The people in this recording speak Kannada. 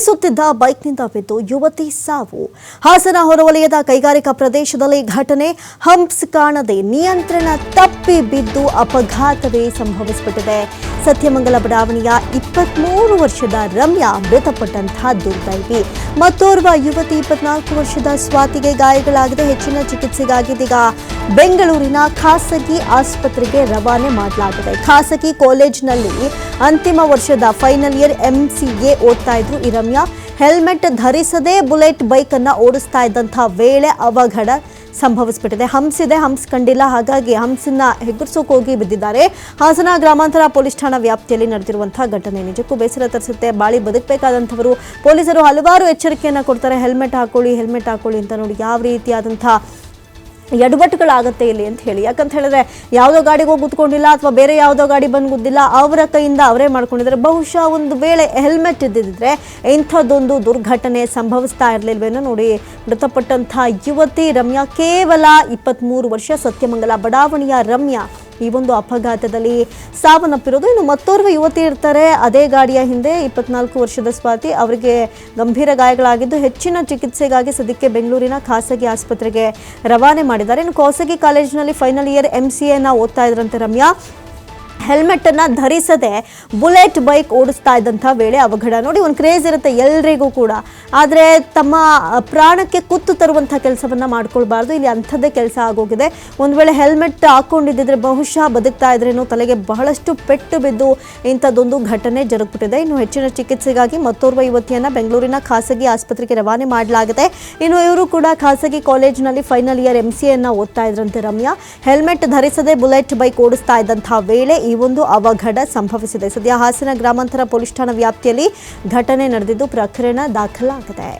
ಚಲಿಸುತ್ತಿದ್ದ ಬೈಕ್ನಿಂದ ಬಿದ್ದು ಯುವತಿ ಸಾವು. ಹಾಸನ ಹೊರವಲಯದ ಕೈಗಾರಿಕಾ ಪ್ರದೇಶದಲ್ಲಿ ಘಟನೆ ಹಂಪ್ಸ್ ಕಾಣದೆ ನಿಯಂತ್ರಣ ತಪ್ಪಿ ಬಿದ್ದು ಅಪಘಾತವೇ ಸಂಭವಿಸಿಬಿಟ್ಟಿದೆ. ಸತ್ಯಮಂಗಲ ಬಡಾವಣೆಯ ಇಪ್ಪತ್ಮೂರು ವರ್ಷದ ರಮ್ಯಾ ಮೃತಪಟ್ಟಂತಹ ದುರ್ದೈವಿ. ಮತ್ತೋರ್ವ ಯುವತಿ ಇಪ್ಪತ್ನಾಲ್ಕು ವರ್ಷದ ಸ್ವಾತಿಗೆ ಗಾಯಗಳಾಗಿದೆ ಹೆಚ್ಚಿನ ಚಿಕಿತ್ಸೆಗಾಗಿ ಇದೀಗ ಬೆಂಗಳೂರಿನ ಖಾಸಗಿ ಆಸ್ಪತ್ರೆಗೆ ರವಾನೆ ಮಾಡಲಾಗಿದೆ. ಖಾಸಗಿ ಕಾಲೇಜ್ನಲ್ಲಿ ಅಂತಿಮ ವರ್ಷದ ಫೈನಲ್ ಇಯರ್ ಎಂ ಎಂಸಿಎ ಓದ್ತಾ ಇದ್ರು ಈ ರಮ್ಯಾ. ಹೆಲ್ಮೆಟ್ ಧರಿಸದೇ ಬುಲೆಟ್ ಬೈಕನ್ನು ಓಡಿಸ್ತಾ ಇದ್ದಂಥ ವೇಳೆ ಅವಘಡ ಸಂಭವಿಸ್ಬಿಟ್ಟಿದೆ. ಹಂಸ್ ಇದೆ, ಹಂಸ್ ಕಂಡಿಲ್ಲ. ಹಾಗಾಗಿ ಹಂಸನ್ನ ಹೆಗ್ಗರ್ಸೋಕೆ ಹೋಗಿ ಬಿದ್ದಿದ್ದಾರೆ. ಹಾಸನ ಗ್ರಾಮಾಂತರ ಪೊಲೀಸ್ ಠಾಣಾ ವ್ಯಾಪ್ತಿಯಲ್ಲಿ ನಡೆದಿರುವಂತಹ ಘಟನೆ ನಿಜಕ್ಕೂ ಬೇಸರ ತರಿಸುತ್ತೆ. ಬಾಳಿ ಬದುಕಬೇಕಾದಂಥವರು ಪೊಲೀಸರು ಹಲವಾರು ಎಚ್ಚರಿಕೆಯನ್ನು ಕೊಡ್ತಾರೆ. ಹೆಲ್ಮೆಟ್ ಹಾಕೊಳ್ಳಿ ಹೆಲ್ಮೆಟ್ ಹಾಕೊಳ್ಳಿ ಅಂತ ನೋಡಿ ಯಾವ ರೀತಿಯಾದಂತಹ ಎಡವಟ್ಟುಗಳಾಗತ್ತೆ ಇಲ್ಲಿ ಅಂತ ಹೇಳಿ. ಯಾಕಂತ ಹೇಳಿದ್ರೆ ಯಾವುದೋ ಗಾಡಿಗೆ ಹೋಗಿ ಅಥವಾ ಬೇರೆ ಯಾವುದೋ ಗಾಡಿ ಬಂದು ಗುದ್ದಿಲ್ಲ, ಅವರ ಕೈಯಿಂದ ಅವರೇ ಮಾಡ್ಕೊಂಡಿದ್ದಾರೆ. ಬಹುಶಃ ಒಂದು ವೇಳೆ ಹೆಲ್ಮೆಟ್ ಇದ್ದಿದ್ರೆ ಇಂಥದ್ದೊಂದು ದುರ್ಘಟನೆ ಸಂಭವಿಸ್ತಾ ಇರಲಿಲ್ವೇನೋ ನೋಡಿ ಮೃತಪಟ್ಟಂಥ ಯುವತಿ ರಮ್ಯಾ ಕೇವಲ ಇಪ್ಪತ್ತ್ಮೂರು ವರ್ಷ ಸತ್ಯಮಂಗಲ ಬಡಾವಣೆಯ ರಮ್ಯಾ ಈ ಒಂದು ಅಪಘಾತದಲ್ಲಿ ಸಾವನ್ನಪ್ಪಿರೋದು. ಇನ್ನು ಮತ್ತೋರ್ವ ಯುವತಿ ಇರ್ತಾರೆ. ಅದೇ ಗಾಡಿಯ ಹಿಂದೆ ಇಪ್ಪತ್ನಾಲ್ಕು ವರ್ಷದ ಸ್ವಾತಿ ಅವರಿಗೆ ಗಂಭೀರ ಗಾಯಗಳಾಗಿದ್ದು ಹೆಚ್ಚಿನ ಚಿಕಿತ್ಸೆಗಾಗಿ ಸದ್ಯಕ್ಕೆ ಬೆಂಗಳೂರಿನ ಖಾಸಗಿ ಆಸ್ಪತ್ರೆಗೆ ರವಾನೆ ಮಾಡಿದ್ದಾರೆ. ಇನ್ನು ಖಾಸಗಿ ಕಾಲೇಜಿನಲ್ಲಿ ಫೈನಲ್ ಇಯರ್ ಎಂ ಸಿ ಎನ ಓದ್ತಾ ಇದ್ರಂತೆ ರಮ್ಯಾ. ಹೆಲ್ಮೆಟ್ ಅನ್ನ ಧರಿಸದೆ ಬುಲೆಟ್ ಬೈಕ್ ಓಡಿಸ್ತಾ ಇದ್ದಂಥ ವೇಳೆ ಅವಘಡ. ನೋಡಿ, ಒಂದು ಕ್ರೇಜ್ ಇರುತ್ತೆ ಎಲ್ರಿಗೂ ಕೂಡ. ಆದರೆ ತಮ್ಮ ಪ್ರಾಣಕ್ಕೆ ಕುತ್ತು ತರುವಂಥ ಕೆಲಸವನ್ನ ಮಾಡ್ಕೊಳ್ಬಾರ್ದು. ಇಲ್ಲಿ ಅಂಥದ್ದೇ ಕೆಲಸ ಆಗೋಗಿದೆ. ಒಂದು ವೇಳೆ ಹೆಲ್ಮೆಟ್ ಹಾಕೊಂಡಿದ್ದಿದ್ರೆ ಬಹುಶಃ ಬದುಕ್ತಾ ಇದ್ರೇನೋ ತಲೆಗೆ ಬಹಳಷ್ಟು ಪೆಟ್ಟು ಬಿದ್ದು ಇಂಥದ್ದೊಂದು ಘಟನೆ ಜರುಗ್ಬಿಟ್ಟಿದೆ. ಇನ್ನು ಹೆಚ್ಚಿನ ಚಿಕಿತ್ಸೆಗಾಗಿ ಮತ್ತೋರ್ವ ಯುವತಿಯನ್ನ ಬೆಂಗಳೂರಿನ ಖಾಸಗಿ ಆಸ್ಪತ್ರೆಗೆ ರವಾನೆ ಮಾಡಲಾಗಿದೆ. ಇನ್ನು ಇವರು ಕೂಡ ಖಾಸಗಿ ಕಾಲೇಜಿನಲ್ಲಿ ಫೈನಲ್ ಇಯರ್ ಎಂ ಸಿ ಎನ್ನ ಓದ್ತಾ ಇದ್ರಂತೆ ರಮ್ಯಾ. ಹೆಲ್ಮೆಟ್ ಧರಿಸದೆ ಬುಲೆಟ್ ಬೈಕ್ ಓಡಿಸ್ತಾ ಇದ್ದಂತಹ ವೇಳೆ ಈ ಒಂದು ಅವಘಡ ಸಂಭವಿಸಿದೆ. ಸದ್ಯ ಹಾಸನ ಗ್ರಾಮಾಂತರ ಪೊಲೀಸ್ ಠಾಣಾ ವ್ಯಾಪ್ತಿಯಲ್ಲಿ ಘಟನೆ ನಡೆದಿದ್ದು ಪ್ರಕರಣ ದಾಖಲಾಗಿದೆ.